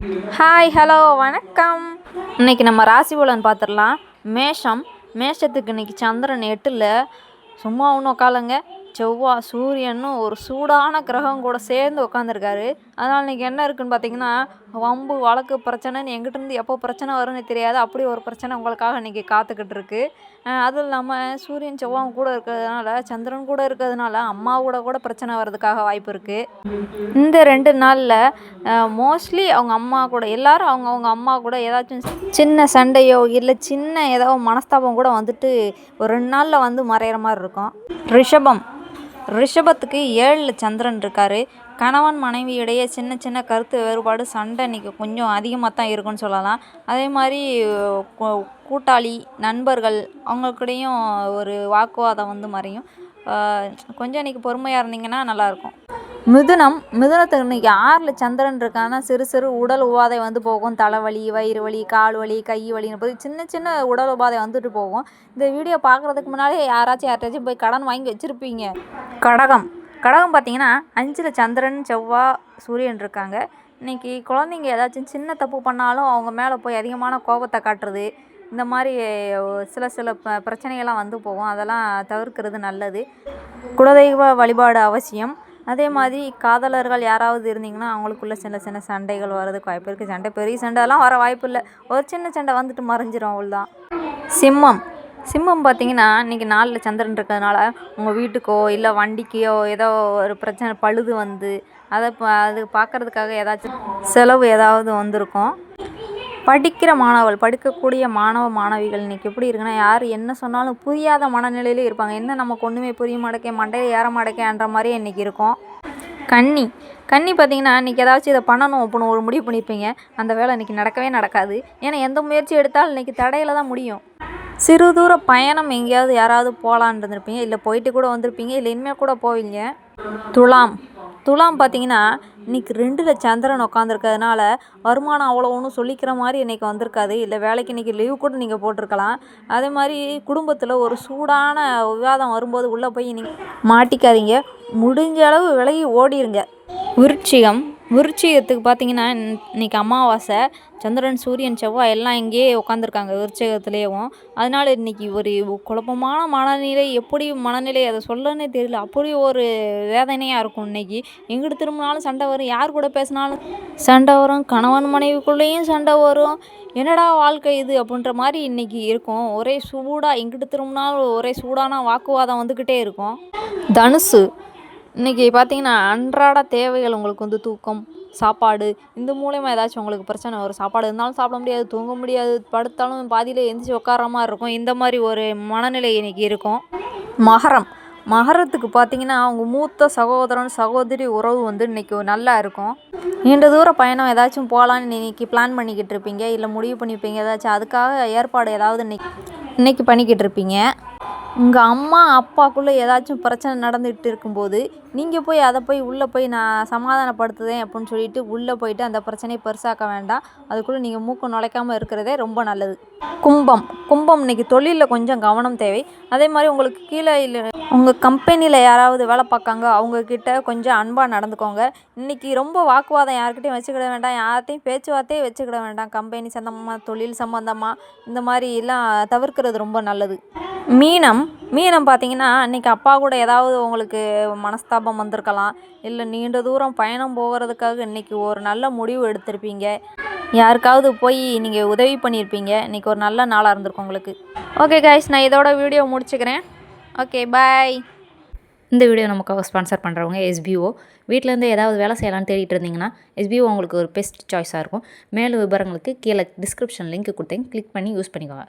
Hi hello வணக்கம். இன்னைக்கு நம்ம ராசி பலன் பார்த்துடலாம் மேஷம் மேஷத்துக்கு இன்னைக்கு சந்திரன் எட்டில். சும்மா ஒன்று உட்காலங்க செவ்வாய் சூரியனும் ஒரு சூடான கிரகம் கூட சேர்ந்து உட்காந்துருக்காரு அதனால் இன்னைக்கு என்ன இருக்குன்னு பார்த்தீங்கன்னா வம்பு வழக்கு பிரச்சனைன்னு எங்கிட்டேருந்து எப்போ பிரச்சனை வரும்னு தெரியாது. அப்படி ஒரு பிரச்சனை உங்களுக்காக இன்றைக்கி காத்துக்கிட்டு இருக்கு. அதுவும் இல்லாமல் சூரியன் செவ்வாய் கூட இருக்கிறதுனால சந்திரன் கூட இருக்கிறதுனால அம்மா கூட கூட பிரச்சனை வர்றதுக்காக வாய்ப்பு இருக்குது இந்த ரெண்டு நாளில் மோஸ்ட்லி அவங்க அம்மா கூட எல்லாரும் அவங்க அவங்க அம்மா கூட ஏதாச்சும் சின்ன சண்டையோ இல்லை சின்ன ஏதோ மனஸ்தாபம் கூட வந்துட்டு ஒரு ரெண்டு நாளில் வந்து மறையிற மாதிரி இருக்கும். ரிஷபம். ரிஷபத்துக்கு ஏழில் சந்திரன் இருக்கார். கணவன் மனைவி இடையே சின்ன சின்ன கருத்து வேறுபாடு சண்டை இன்றைக்கி கொஞ்சம் அதிகமாக தான் இருக்குன்னு சொல்லலாம். அதே மாதிரி கூட்டாளி நண்பர்கள் அவங்களுக்கிடையும் ஒரு வாக்குவாதம் வந்து மறையும். கொஞ்சம் இன்றைக்கி பொறுமையாக இருந்தீங்கன்னா நல்லாயிருக்கும் மிதுனம் மிதுனத்துக்கு இன்னைக்கு ஆறில் சந்திரன் இருக்கான்னா சிறு சிறு உடல் உபாதை வந்து போகும். தலைவலி வயிறு வலி கால் வலி கை வலின்னு போய் சின்ன சின்ன உடல் உபாதை வந்துட்டு போகும். இந்த வீடியோ பார்க்குறதுக்கு முன்னாடி யாராச்சும் யார்ட்டாச்சும் போய் கடன் வாங்கி வச்சுருப்பீங்க. கடகம். கடகம் பார்த்தீங்கன்னா அஞ்சில் சந்திரன் செவ்வாய் சூரியன் இருக்காங்க. இன்றைக்கி குழந்தைங்க ஏதாச்சும் சின்ன தப்பு பண்ணாலும் அவங்க மேலே போய் அதிகமான கோபத்தை காட்டுறது இந்த மாதிரி சில சில ப பிரச்சனைகள்லாம் வந்து போகும். அதெல்லாம் தவிர்க்கிறது நல்லது. குலதெய்வ வழிபாடு அவசியம். அதே மாதிரி காதலர்கள் யாராவது இருந்தீங்கன்னா அவங்களுக்குள்ள சின்ன சின்ன சண்டைகள் வர்றதுக்கு வாய்ப்பு இருக்குது சண்டை பெரிய சண்டைலாம் வர வாய்ப்பு இல்லை. ஒரு சின்ன சண்டை வந்துட்டு மறைஞ்சிரும் அவ்வளோதான் சிம்மம். சிம்மம் பார்த்தீங்கன்னா இன்றைக்கி நாளில் சந்திரன் இருக்கிறதுனால உங்கள் வீட்டுக்கோ இல்லை வண்டிக்கோ ஏதோ ஒரு பிரச்சனை பழுது வந்து அதை அது பார்க்கறதுக்காக ஏதாச்சும் செலவு ஏதாவது வந்திருக்கும். படிக்கிற மாணவர்கள் படிக்கக்கூடிய மாணவ மாணவிகள் இன்றைக்கி எப்படி இருக்குன்னா யார் என்ன சொன்னாலும் புரியாத மனநிலையிலே இருப்பாங்க. என்ன நமக்கு ஒன்றுமே புரிய மாட்டேக்கே மண்டையில் ஏற மாட்டேக்கேன்ற மாதிரியே இன்றைக்கி இருக்கும். கன்னி. கன்னி பார்த்தீங்கன்னா இன்றைக்கி ஏதாச்சும் இதை பண்ணணும் அப்படின்னு ஒரு முடிவு பண்ணியிருப்பீங்க அந்த வேலை இன்றைக்கி நடக்கவே நடக்காது. ஏன்னா எந்த முயற்சி எடுத்தாலும் இன்றைக்கி தடையில் தான் முடியும். சிறு தூர பயணம் எங்கேயாவது யாராவது போகலான் இருந்திருப்பீங்க இல்லை போயிட்டு கூட வந்திருப்பீங்க இல்லை இனிமேல் கூட போவீங்க. துலாம். துலாம் பார்த்தீங்கன்னா இன்னைக்கு ரெண்டில் சந்திரன் உட்காந்துருக்கிறதுனால வருமானம் அவ்வளோ ஒன்றும் சொல்லிக்கிற மாதிரி இன்றைக்கி வந்திருக்காது. இல்லை வேலைக்கு இன்றைக்கி லீவ் கூட நீங்கள் போட்டிருக்கலாம். அதே மாதிரி குடும்பத்தில் ஒரு சூடான விவாதம் வரும்போது உள்ளே போய் நீங்கள் மாட்டிக்காதீங்க. முடிஞ்ச அளவு விலகி ஓடிருங்க. விருட்சிகம். விருச்சிகத்துக்கு பார்த்தீங்கன்னா இன்- இன்னைக்கு அமாவாசை சந்திரன் சூரியன் செவ்வாய் எல்லாம் இங்கேயே உட்காந்துருக்காங்க விருச்சிகத்துலேயும் அதனால இன்னைக்கு ஒரு குழப்பமான மனநிலை எப்படி மனநிலை அதை சொல்லனே தெரியல. அப்படி ஒரு வேதனையாக இருக்கும் இன்னைக்கு. எங்கிட்டு திரும்பினாலும் சண்டை வரும். யார் கூட பேசினாலும் சண்டை வரும். கணவன் மனைவிக்குள்ளேயும் சண்டை வரும். என்னடா வாழ்க்கை இது? அப்படின்ற மாதிரி இன்னைக்கு இருக்கும். ஒரே சூடாக எங்கிட்டு திரும்பினாலும் ஒரே சூடான வாக்குவாதம் வந்துக்கிட்டே இருக்கும். தனுசு இன்றைக்கி பார்த்தீங்கன்னா அன்றாட தேவைகள் உங்களுக்கு வந்து தூக்கம் சாப்பாடு இந்த மூலயமா ஏதாச்சும் உங்களுக்கு பிரச்சனை வரும். சாப்பாடு இருந்தாலும் சாப்பிட முடியாது தூங்க முடியாது படுத்தாலும் பாதியில் எந்திரிச்சு உட்கார மாதிரி இருக்கும். இந்த மாதிரி ஒரு மனநிலை இன்றைக்கி இருக்கும். மகரம். மகரத்துக்கு பார்த்தீங்கன்னா அவங்க மூத்த சகோதரன் சகோதரி உறவு வந்து இன்றைக்கி நல்லா இருக்கும். நீண்ட தூர பயணம் ஏதாச்சும் போகலான்னு இன்றைக்கி பிளான் பண்ணிக்கிட்டு இருப்பீங்க? இல்லை முடிவு பண்ணிப்பீங்க? ஏதாச்சும் அதுக்காக ஏற்பாடு ஏதாவது இன்னைக்கு இன்னைக்கு பண்ணிக்கிட்டு இருப்பீங்க? உங்கள் அம்மா அப்பாக்குள்ளே ஏதாச்சும் பிரச்சனை நடந்துகிட்டு இருக்கும்போது நீங்கள் போய் அதை போய் உள்ளே போய் நான் சமாதானப்படுத்துதேன் அப்படின்னு சொல்லிட்டு உள்ளே போயிட்டு அந்த பிரச்சனையை பெருசாக்க வேண்டாம். அதுக்குள்ளே நீங்கள் மூக்கு நுழைக்காமல் இருக்கிறதே ரொம்ப நல்லது. கும்பம். கும்பம் இன்றைக்கி தொழிலில் கொஞ்சம் கவனம் தேவை. அதே மாதிரி உங்களுக்கு கீழே இல்லை உங்கள் கம்பெனியில் யாராவது வேலை பார்க்காங்க அவங்கக்கிட்ட கொஞ்சம் அன்பாக நடந்துக்கோங்க. இன்றைக்கி ரொம்ப வாக்குவாதம் யார்கிட்டையும் வச்சுக்கிட வேண்டாம். யார்கிட்டையும் பேச்சுவார்த்தையே வச்சுக்கிட வேண்டாம். கம்பெனி சம்மந்தமாக தொழில் சம்மந்தமாக இந்த மாதிரி எல்லாம் தவிர்க்கிறது ரொம்ப நல்லது. மீனம் மீனம் பார்த்தீங்கன்னா இன்றைக்கி அப்பா கூட ஏதாவது உங்களுக்கு மனஸ்தாபம் வந்திருக்கலாம். இல்லை நீண்ட தூரம் பயணம் போகிறதுக்காக இன்றைக்கி ஒரு நல்ல முடிவு எடுத்திருப்பீங்க. யாருக்காவது போய் நீங்கள் உதவி பண்ணியிருப்பீங்க இன்றைக்கி ஒரு நல்ல நாளாக இருந்திருக்கும் உங்களுக்கு. ஓகே கைஸ் நான் இதோட வீடியோ முடிச்சுக்கிறேன். ஓகே பாய் இந்த வீடியோ நமக்காக ஸ்பான்சர் பண்ணுறவங்க எஸ்பிஓ வீட்டிலேருந்து ஏதாவது வேலை செய்யலாம்னு தேடிட்டு இருந்தீங்கன்னா எஸ்பிஓ உங்களுக்கு ஒரு பெஸ்ட் சாய்ஸாக இருக்கும். மேலும் விவரங்களுக்கு கீழே டிஸ்கிரிப்ஷன் லிங்க் கொடுத்தேன். கிளிக் பண்ணி யூஸ் பண்ணிக்கோங்க.